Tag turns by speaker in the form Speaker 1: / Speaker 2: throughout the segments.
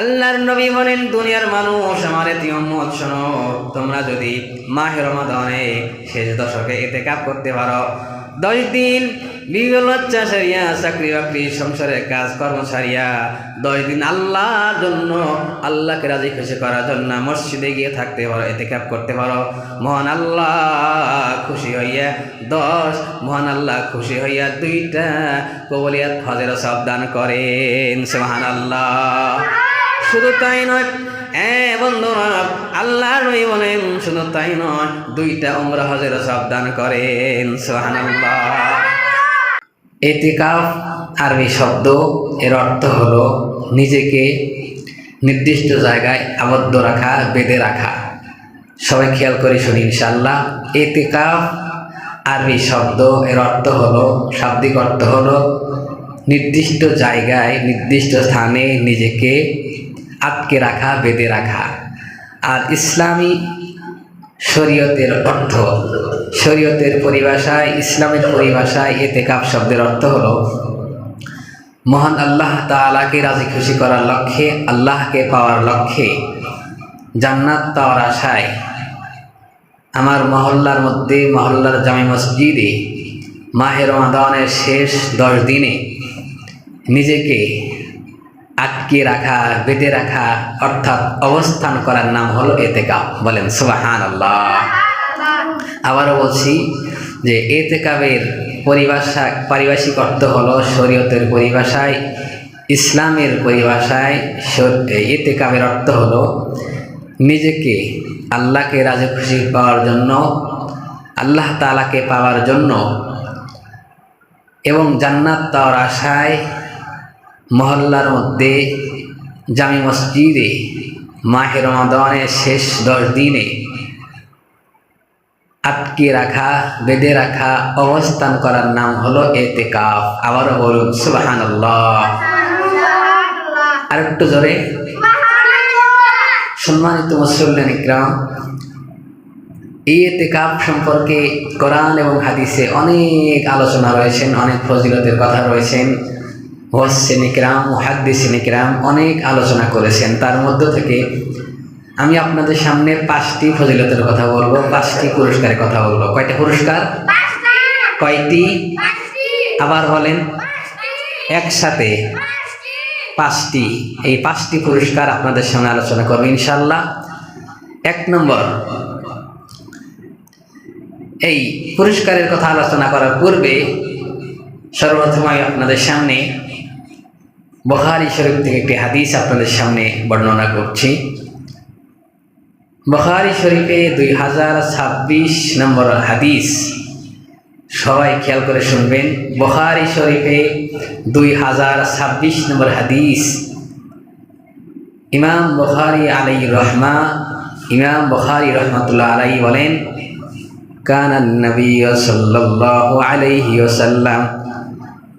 Speaker 1: আল্লাহর নবী বলেন, দুনিয়ার মানুষ আমার উম্মত, শোনো। তোমরা যদি মাহে রমাদানে শেষ দশকে এতে কাপ করতে পারো, দশ দিন বিগলচ্চা সারিয়া, চাকরি বাকরি সংসারের কাজ কর্ম সারিয়া, দশ দিন আল্লাহর জন্য, আল্লাহকে রাজি খুশি করার জন্য মসজিদে গিয়ে থাকতে পারো এতে কাপ করতে পারো। মহান আল্লাহ খুশি হইয়া দশ, মহান আল্লাহ খুশি হইয়া দুইটা কবলিয়াত, হজের সাবধান করেন। সে মহান আল্লাহ শুধু তাই নয়। হ্যাঁ বন্ধুরা আল্লাহ নবী বলেন, শুধু তাই নয়, দুইটা উমরা হজের সাবধান করেন সোহানাল্লাহ এতিকাফ, আরবি শব্দ, এর অর্থ হলো নিজেকে নির্দিষ্ট জায়গায় আবদ্ধ রাখা, বেঁধে রাখা। সবাই খেয়াল করে শুনি ইনশাল্লাহ এতিকাফ, আরবি শব্দ, এর অর্থ হলো, শাব্দিক অর্থ হলো, নির্দিষ্ট জায়গায়, নির্দিষ্ট স্থানে নিজেকে আটকে রাখা, বেঁধে রাখা। আর ইসলামী শরীয়তের অর্থ, শরীয়তের পরিভাষায়, ইসলামের পরিভাষায় এতে কাপ শব্দের অর্থ হলো, মহান আল্লাহ তালাকে রাজি খুশি করার লক্ষ্যে, আল্লাহকে পাওয়ার লক্ষ্যে জান্নাত পাওয়ার আশায় আমার মহল্লার মধ্যে, মহল্লার জামি মসজিদে মাহের রমাদানের শেষ দশ দিনে নিজেকে আটকে রাখা, বেঁধে রাখা, অর্থাৎ অবস্থান করার নাম হলো এতে এতেকা। বলেন সুবাহান আল্লাহ আবারও বলছি যে এতে এতেকাবের পরিভাষা, পারিভাষিক অর্থ হলো শরীয়তের পরিভাষায়, ইসলামের পরিভাষায় এতে এতেকাবের অর্থ হলো নিজেকে আল্লাহকে রাজে খুশি পাওয়ার জন্য, আল্লাহ তালাকে পাওয়ার জন্য এবং জান্নাত পাওয়ার আশায় মহল্লার মধ্যে জামি মসজিদে, মাহে রমাদানের শেষ দশ দিনে আটকে রাখা, বেঁধে রাখা, অবস্থান করার নাম হলো এতেকাফ। আবারও বলুন সুবাহান আর একটু জোরে। সম্মানিত মুসল্লান ইকরাম, এই এতেকাফ সম্পর্কে কোরআন এবং হাদিসে অনেক আলোচনা রয়েছেন, অনেক ফজিলতের কথা রয়েছেন। হোসেনিকরাম মুহাদ্দিসিনিকরাম অনেক আলোচনা করেছেন। তার মধ্য থেকে আমি আপনাদের সামনে পাঁচটি ফজিলতের কথা বলব, পাঁচটি পুরস্কারের কথা বলব। কয়টা পুরস্কার? কয়টি? আবার বলেন, একসাথে পাঁচটি। এই পাঁচটি পুরস্কার আপনাদের সামনে আলোচনা করব ইনশাল্লাহ এক নম্বর, এই পুরস্কারের কথা আলোচনা করার পূর্বে সর্বপ্রথম আমি আপনাদের সামনে বখারি শরীফ থেকে একটি হাদিস আপনাদের সামনে বর্ণনা করছি। বখারি শরীফে দুই হাজার ছাব্বিশ নম্বর হাদিস। সবাই খেয়াল করে শুনবেন, বখারি শরীফে দুই হাজার ছাব্বিশ নম্বর হাদিস। ইমাম বখারি আলাই রহমা, ইমাম বখারি রহমতুল্লাহ আলাই বলেন কান নবী সাল্লাল্লাহু আলাইহি ওয়াসাল্লাম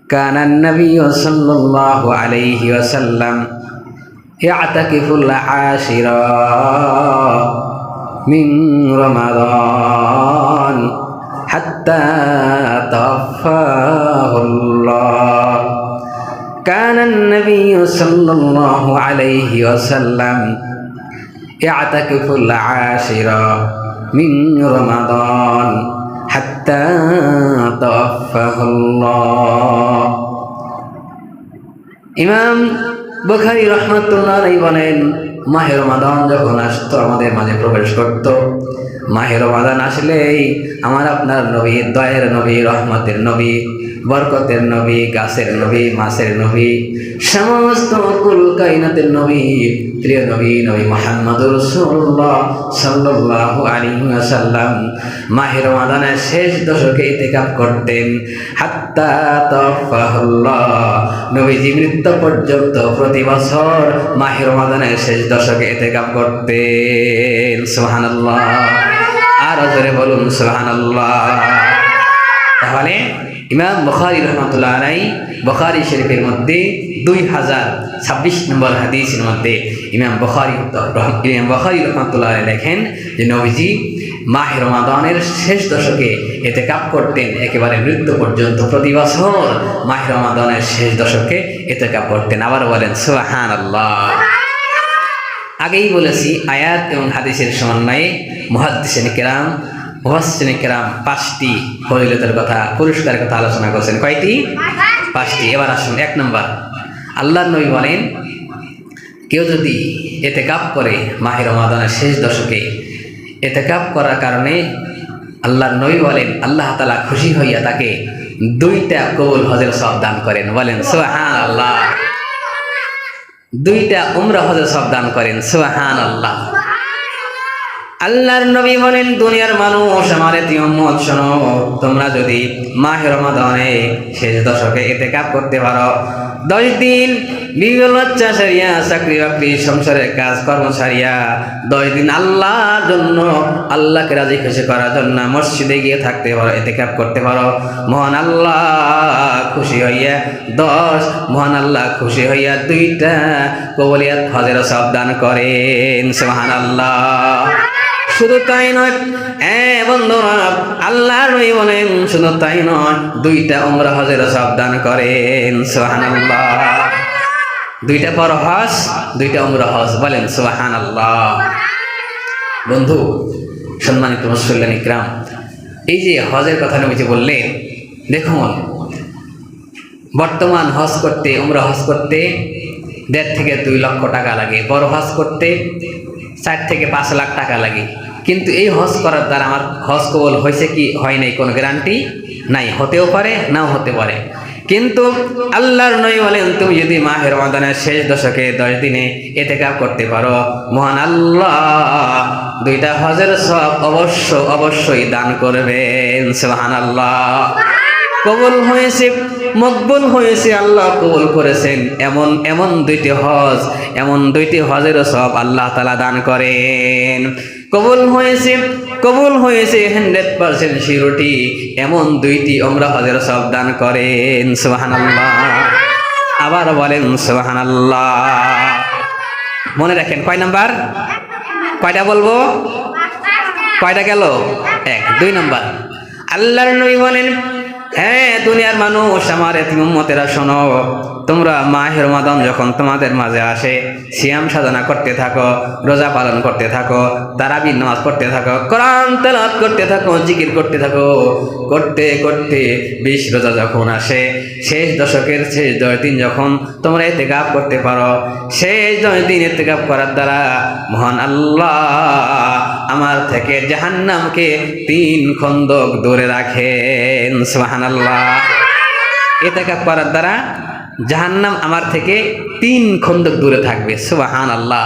Speaker 1: كان النبي صلى الله عليه وسلم يعتكف العاشرة من رمضان حتى توفاه الله. كان النبي صلى الله عليه وسلم يعتكف العاشرة من رمضان ইমাম বখারি রহমতুল্লাহ বলেন মাহের মাদন যখন আসতো আমাদের মাঝে প্রবেশ করতো। মাহের মাদান আসলেই আমার আপনার নবী, দয়ের নবী, রহমতের নবী, বরকতের নবী, গাছের নবী, মাছের নবী, সমস্ত কুল কাইনাতের নবী, প্রিয় নবী নবী মোহাম্মদ রসুল্লাহ সাল্লাহ আলী সাল্লাম মাহের মাদানের শেষ দশকে ইতেকাপ করতেন। হাত্তা তফাহুল্লাহ নবীজি মৃত্যু পর্যন্ত প্রতি বছর মাহের মাদানের শেষ দশকে ইতেকাপ করতেন। সুবহানাল্লাহ। আর জোরে বলুন, সুবহানাল্লাহ। তাহলে ইমাম বখারি রহমতুল্লাহ আলাই বখারি শরীফের মধ্যে দুই হাজার ছাব্বিশ নম্বর হাদিসের মধ্যে ইমাম বখারি ইমাম বখারি রহমতুল্লাহ লেখেন যে নবীজি মাহের রমাদানের শেষ দশকে এতে কাপ করতেন একেবারে মৃত্যু পর্যন্ত প্রতি বছর। মাহের রমাদানের শেষ দশকে এতে কাপ করতেন। আবার বলেন সুহান আল্লাহ আগেই বলেছি, আয়াত এবং হাদিসের সমন্বয়ে মহাদ্দিসেন কেরাম মহাসেন কেরাম পাঁচটি ফজিলতের কথা, পুরস্কারের কথা আলোচনা করছেন। কয়টি? পাঁচটি। এবার আসুন, এক নম্বর। আল্লাহ নবী বলেন, কেউ যদি এতে কাপ করে মাহের রমাদানের শেষ দশকে এতে কাপ করার কারণে আল্লাহ নবী বলেন, আল্লাহ তালা খুশি হইয়া তাকে দুইটা কবুল হজের সব দান করেন। বলেন সোহান আল্লাহ দুইটা উমরা হজের সব দান করেন সোহান আল্লাহ আল্লাহর নবী বলেন, দুনিয়ার মানুষ আমার এতি উম্মত শোনো। তোমরা যদি মাহের রমাদানে শেষ দশকে এতে কাপ করতে পারো। দশ দিন বিভিন্ন সারিয়া, চাকরি বাকরি সংসারের কাজ কর্ম সারিয়া, দশ দিন আল্লাহর জন্য, আল্লাহকে রাজি খুশি করার জন্য মসজিদে গিয়ে থাকতে পারো এতে কাপ করতে পারো। মহান আল্লাহ খুশি হইয়া, দশ মহান আল্লাহ খুশি হইয়া দুইটা কবলিয়াত হজের সব দান করেন। সুবহান আল্লাহ শুধু তাই নয়। এ বন্ধুরা, আল্লাহর নবী বলেন, শুধু তাই নয়, দুইটা উমরা হজের সব দান করেন, সুবহানাল্লাহ। দুইটা বড় হজ দুইটা উমরা হজ, বলেন, সুবহানাল্লাহ। বন্ধু, সম্মানিত মুসল্লান ইকরাম, এই যে হজের কথা নবী যে বললেন, দেখুন, বর্তমান হজ করতে, উমরা হজ করতে দেড় থেকে দুই লক্ষ টাকা লাগে, বড় হজ করতে চার থেকে পাঁচ লাখ টাকা লাগে। কিন্তু এই হজ করার দ্বারা আমার হজ কবল হয়েছে কি, হয় নাই কোনো গ্যারান্টি নাই, হতেও পারে, নাও হতে পারে। কিন্তু আল্লাহর নই বলেন, তুমি যদি মাহের রমাদানের শেষ দশকে দশ দিনে এতে কাপ করতে পারো, মহান আল্লাহ, দুইটা হজের সব অবশ্য, অবশ্যই দান করবেন সুবহান আল্লাহ কবুল হয়েছে, মকবুল হয়েছে, আল্লাহ কবুল করেছেন। এমন এমন দুইটি হজ, এমন দুইটি হজেরও সব আল্লাহ তালা দান করেন। কবুল হয়েছে কবুল হয়েছে হান্ড্রেড পার্সেন্ট শিরোটি। এমন দুইটি অমরা হজের সব দান করেন সোহান আবার বলেন সোহান মনে রাখেন, কয় নাম্বার? কয়টা বলব? কয়টা গেল? এক, দুই নাম্বার। আল্লাহর নবী বলেন হ্যাঁ দুনিয়ার মানুষ, আমার এতিমতেরা শোনো। তোমরা মাহের মাদন যখন তোমাদের মাঝে আসে, সিয়াম সাধনা করতে থাকো, রোজা পালন করতে থাকো তারাবি নামাজ পড়তে থাকো, কোরআন তেলাওয়াত করতে থাকো, জিকির করতে থাকো। করতে করতে বিশ রোজা যখন আসে, শেষ দশকের শেষ দশ দিন যখন তোমরা এতে গাপ করতে পারো, শেষ দশ দিন এতে গাপ করার দ্বারা মহান আল্লাহ আমার থেকে জাহান্নামকে তিন খন্দক দূরে রাখেন সোহান আল্লাহ এতে গাপ করার দ্বারা জাহান্নাম আমার থেকে তিন খন্দক দূরে থাকবে সুবাহান আল্লাহ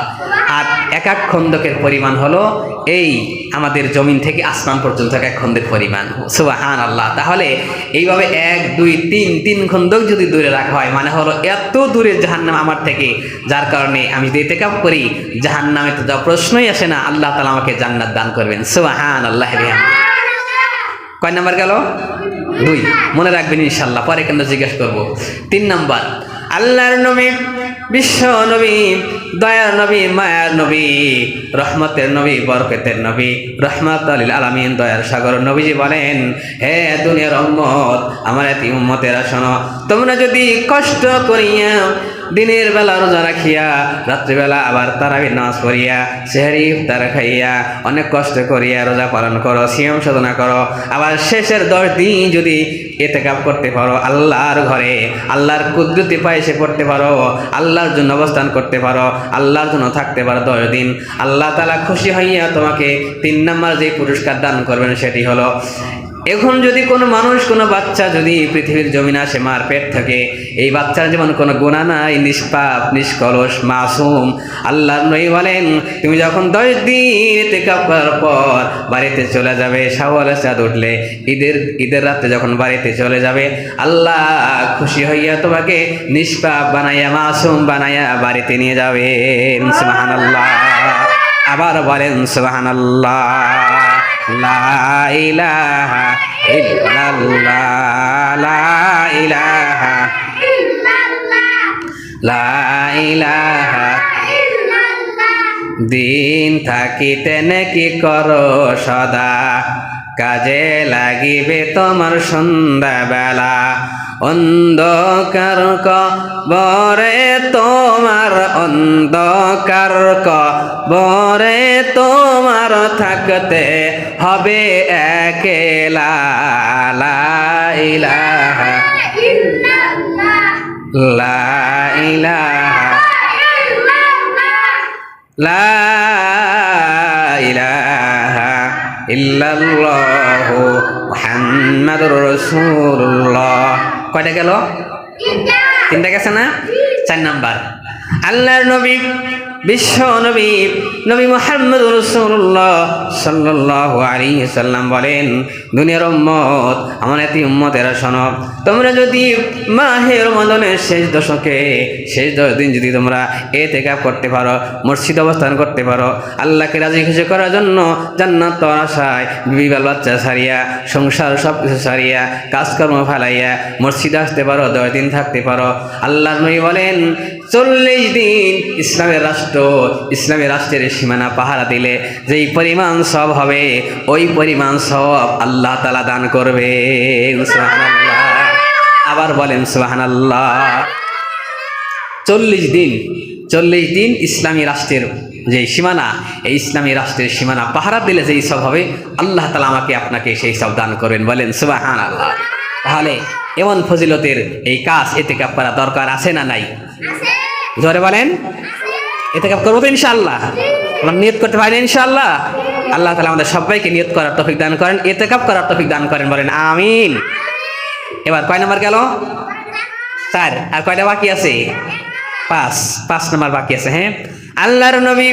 Speaker 1: আর এক এক খন্দকের পরিমাণ হলো এই আমাদের জমিন থেকে আসমান পর্যন্ত এক এক খন্দের পরিমাণ সুবাহান আল্লাহ তাহলে এইভাবে এক, দুই, তিন তিন খন্দক যদি দূরে রাখা হয় মানে হলো এত দূরে জাহান্নাম আমার থেকে, যার কারণে আমি যদি এতেকাপ করি, জাহান্নামে তো যা প্রশ্নই আসে না, আল্লাহ তালা আমাকে জান্নাত দান করবেন সুবাহান আল্লাহ কয় নাম্বার গেল? দুই, মনে রাখবেন ইনশাল্লাহ, পরে কেন জিজ্ঞেস করব। তিন নাম্বার, আল্লাহর নবী, বিশ্ব নবী, দয়ার নবী, মায়ার নবী, রহমতের নবী, বরকতের নবী, রহমত আলী আলমিন, দয়ার সাগর নবীজি বলেন, হে দুনিয়ার অম্মত আমার এত উম্মতেরা শোনো, তোমরা যদি কষ্ট করিয়া দিনের বেলা রোজা রাখিয়া, রাত্রিবেলা আবার তারাবির নামাজ করিয়া সেহারি ইফতার খাইয়া, অনেক কষ্ট করিয়া রোজা পালন করো, সিয়াম সাধনা করো। আবার শেষের দশ দিন যদি এতে কাপ করতে পারো, আল্লাহর ঘরে, আল্লাহর কুদরতি সে পড়তে পারো, আল্লাহর জন্য অবস্থান করতে পারো, আল্লাহর জন্য থাকতে পারো দশ দিন। আল্লাহ তালা খুশি হইয়া তোমাকে তিন নম্বর যে পুরস্কার দান করবেন সেটি হলো এখন যদি কোনো মানুষ, কোনো বাচ্চা যদি পৃথিবীর জমিন আসে, মার পেট থেকে, এই বাচ্চার যেমন কোনো গুণা নাই, নিষ্পাপ, নিষ্কলস, মাসুম, আল্লাহ নই বলেন, তুমি যখন দশ দিন করার পর বাড়িতে চলে যাবে সাওয়ালে চাঁদ উঠলে, ঈদের ঈদের রাতে যখন বাড়িতে চলে যাবে, আল্লাহ খুশি হইয়া তোমাকে নিষ্পাপ বানাইয়া, মাসুম বানাইয়া বাড়িতে নিয়ে যাবেন। সুবাহান আল্লাহ আবার বলেন সুবাহান আল্লাহ লা ইলাহা ইল্লাল্লাহ, লা ইলাহা লা ইলাহা দিন থাকিতে নাকি করো সদা, কাজে লাগিবে তোমার সন্ধ্যাবেলা। অন্ধকার কবরে তোমার অন্ধকার কবরে তোমার থাকতে হবে একেলা ইল্লাল্লাহু। মুহাম্মাদুর রাসূলুল্লাহ। কয়টা গেল? তিনটা গেছে না? চার নাম্বার। আল্লাহর নবী বিশ্ব নবী নবী মোহাম্মদ রসুল্লাহ সাল্লাহ আলী সাল্লাম বলেন, দুনিয়ার উম্মত, আমার এতি উম্মতেরা শোনো তোমরা যদি মাহের মদনের শেষ দশকে, শেষ দশ দিন যদি তোমরা এ থেকে করতে পারো, মসজিদ অবস্থান করতে পারো, আল্লাহকে রাজি খুশি করার জন্য জান্নাত তো আশায় বিবাল বাচ্চা সারিয়া সংসার সব কিছু সারিয়া কাজকর্ম ফেলাইয়া, মসজিদে আসতে পারো, দশ দিন থাকতে পারো। আল্লাহ নবী বলেন চল্লিশ দিন ইসলামের রাষ্ট্র, ইসলামের রাষ্ট্রের সীমানা পাহারা দিলে, যেই পরিমাণ সব হবে, ওই পরিমাণ সব আল্লাহ তালা দান করবে। আবার বলেন সুবাহান আল্লাহ চল্লিশ দিন চল্লিশ দিন ইসলামী রাষ্ট্রের যে সীমানা, এই ইসলামী রাষ্ট্রের সীমানা পাহারা দিলে যেই সব হবে, আল্লাহ তালা আমাকে আপনাকে সেই সব দান করবেন। বলেন সুবাহান আল্লাহ তাহলে এমন ফজিলতের এই কাজ এতে কাপ করা দরকার আছে না নাই? জোরে বলেন এতে কাপ করবো তো ইনশাআল্লাহ আমরা নিয়ত করতে পারি না ইনশাআল্লাহ আল্লাহ তালা আমাদের সবাইকে নিয়ত করার তফিক দান করেন এতে কাপ করার তফিক দান করেন বলেন আমিন এবার কয় নাম্বার গেল চার আর কয়টা বাকি আছে পাঁচ পাঁচ নাম্বার বাকি আছে হ্যাঁ আল্লাহর নবী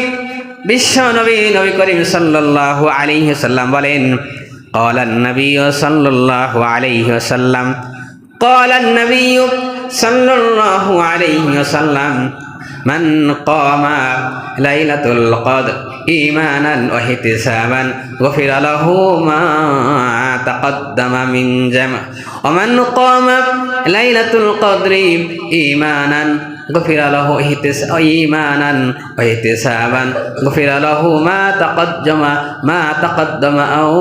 Speaker 1: বিশ্ব নবী নবী করিম সাল্লাল্লাহু আলাইহি সাল্লাম বলেন قال النبي صلى الله عليه وسلم قال النبي সাল্লাল্লাহু আলাইহি ওয়াসাল্লাম, মান কামা লাইলাতুল কদর ইমানা ওয়া ইহতিসাবান, গফির লাহু মা তাকদ্দামা মিন জামা ওয়া মান কামা লাইলাতুল কদর ইমানান غفر له اهتس- إيمانا واحتسابا غفر له ما تقدم ما تقدم أو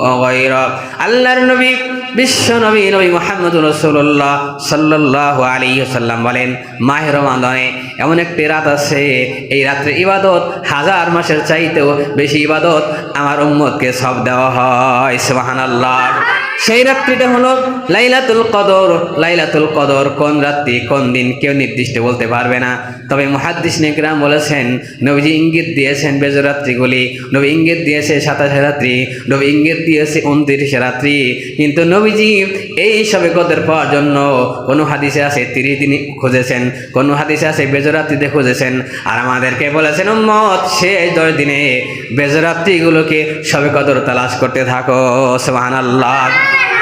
Speaker 1: أو غيره আল্লাহর নবী বিশ্ব নবী নবী মোহাম্মদ রসুল্লাহ সাল্লাহ আলী সাল্লাম বলেন মাহে রমাদানে এমন একটি রাত আছে এই রাত্রে ইবাদত হাজার মাসের চাইতেও বেশি ইবাদত আমার উম্মতকে সব দেওয়া হয় সুবাহান আল্লাহ সেই রাত্রিটা হলো লাইলাতুল কদর লাইলাতুল কদর কোন রাত্রি, কোন দিন কেউ নির্দিষ্ট বলতে পারবে না। তবে মুহাদ্দিস নিকরাম বলেছেন, নবীজি ইঙ্গিত দিয়েছেন বেজর রাত্রিগুলি, নবী ইঙ্গিত দিয়েছে সাতাশে রাত্রি, নবী ইঙ্গিত দিয়েছে উনত্রিশে রাত্রি। কিন্তু নবীজি এই সবে কদর পাওয়ার জন্য কোনো হাদিসে আছে তিরিশ দিন খুঁজেছেন, কোনো হাদিসে আছে বেজরাত্রিতে খুঁজেছেন। আর আমাদেরকে বলেছেন মত শেষ দশ দিনে বেজরাত্রিগুলোকে সবে কদর তালাশ করতে থাকো সোহান আল্লাহ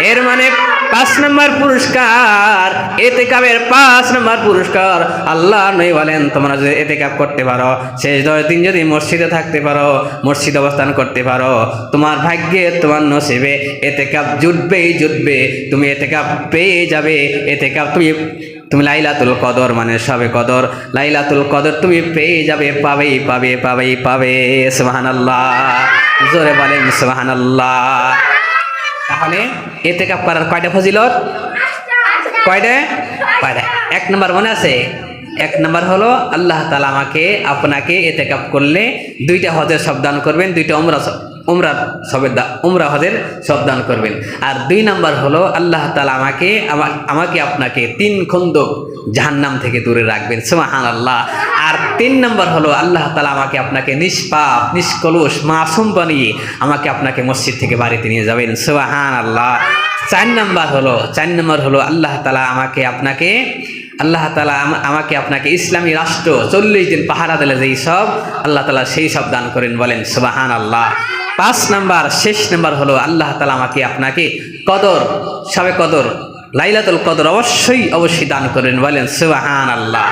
Speaker 1: এর মানে পাঁচ নম্বর পুরস্কার এতে কাপের পাঁচ নম্বর পুরস্কার। আল্লাহ নই বলেন, তোমরা যদি এতে কাপ করতে পারো, শেষ দশ দিন যদি মসজিদে থাকতে পারো, মসজিদ অবস্থান করতে পারো, তোমার ভাগ্যে তোমার নসিবে এতে কাপ জুটবেই জুটবে। তুমি এতে কাপ পেয়ে যাবে এতে কাপ তুমি তুমি লাইলাতুল কদর মানে সবে কদর। লাইলাতুল কদর তুমি পেয়ে যাবে, পাবেই, পাবে পাবেই, পাবে। সুবাহান আল্লাহ জোরে বলেন আল্লাহ তাহলে এতে কাপ করার কয়টা ফজিলত? কয়টা? কয়টা এক নম্বর মনে আছে? এক নম্বর হলো আল্লাহ তালা আমাকে, আপনাকে এতে কাপ করলে দুইটা হজের সব করবেন, দুইটা সব- উমরা সবের উমরা হজের সব করবেন। আর দুই নাম্বার হলো আল্লাহ তালা আমাকে, আমা- আমাকে আপনাকে তিন খন্দক জাহান্নাম থেকে দূরে রাখবেন। সুমাহান আল্লাহ আর তিন নম্বর হলো আল্লাহ তালা আমাকে আপনাকে নিষ্পাপ, নিষ্কলুষ, মাসুম বানিয়ে আমাকে আপনাকে মসজিদ থেকে বাড়িতে নিয়ে যাবেন। সুবাহান আল্লাহ চার নম্বর হলো, চার নম্বর হলো আল্লাহ তালা আমাকে আপনাকে, আল্লাহ তালা আমাকে আপনাকে ইসলামী রাষ্ট্র, চল্লিশ দিন পাহারা দিলে যেই সব, আল্লাহ তালা সেই সব দান করেন বলেন সুবাহান আল্লাহ পাঁচ নাম্বার, শেষ নাম্বার হলো আল্লাহ তালা আমাকে আপনাকে কদর, সবে কদর, লাইলাতুল কদর অবশ্যই অবশ্যই দান করেন বলেন সুবাহান আল্লাহ